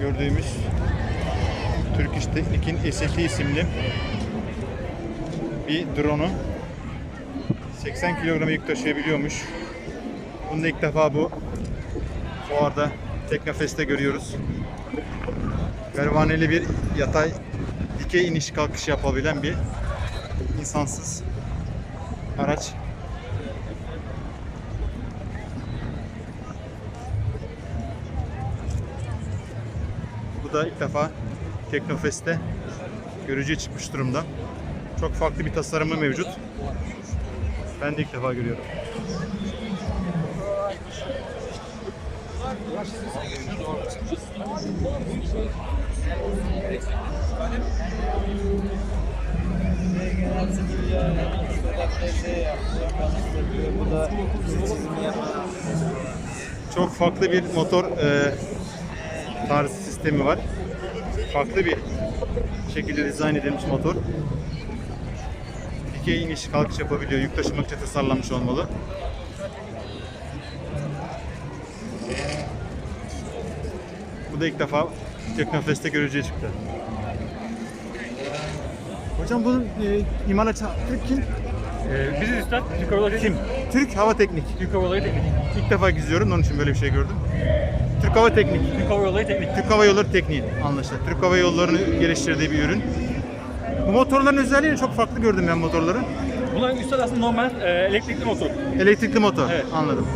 gördüğümüz Turkish Technic'in SLT isimli bir drone'u 80 kilogram yük taşıyabiliyormuş. Bunu da ilk defa bu fuarda Teknofest'te görüyoruz. Pervaneli bir yatay dikey iniş kalkış yapabilen bir insansız araç. Bu da ilk defa Teknofest'te görücüye çıkmış durumda. Çok farklı bir tasarımı mevcut. Ben de ilk defa görüyorum. Çok farklı bir motor e, tarzı sistemi var. Farklı bir şekilde dizayn edilmiş motor. Dikey iniş kalkış yapabiliyor. Yük taşımak için tasarlanmış olmalı. Bu da ilk defa Teknofest'te görücüye çıktı. Hocam bunun e, imalatçı Türk kim? Ee, biziz üstad. Türk Hava Yolları Kim? Türk Hava Teknik. Türk Hava Teknik. İlk defa izliyorum onun için böyle bir şey gördüm. Türk Hava Teknik. Türk Hava Yolları Teknik. Türk Hava Yolları Tekniği anlaşıldı. Türk Hava Yolları'nın geliştirdiği bir ürün. Bu motorların özelliğini çok farklı gördüm ben motorları. Bunların üstad aslında normal e, elektrikli motor. Elektrikli motor. Evet. Anladım.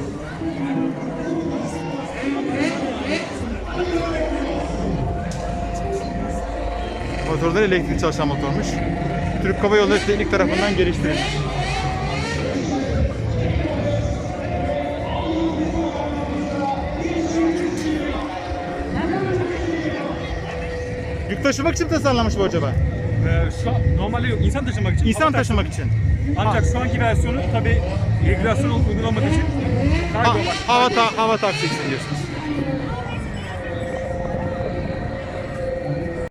Motorlar elektrikli çalışan motormuş. Türk Hava Yolları Teknik tarafından geliştirilmiş. Yük taşımak için mi tasarlanmış bu acaba? Ee, şu an normalde yok. İnsan taşımak için. İnsan taşımak için. Ancak şu anki versiyonu tabi regülasyon uygulamak için kargo var. hava, ta- hava taksi için diyorsunuz.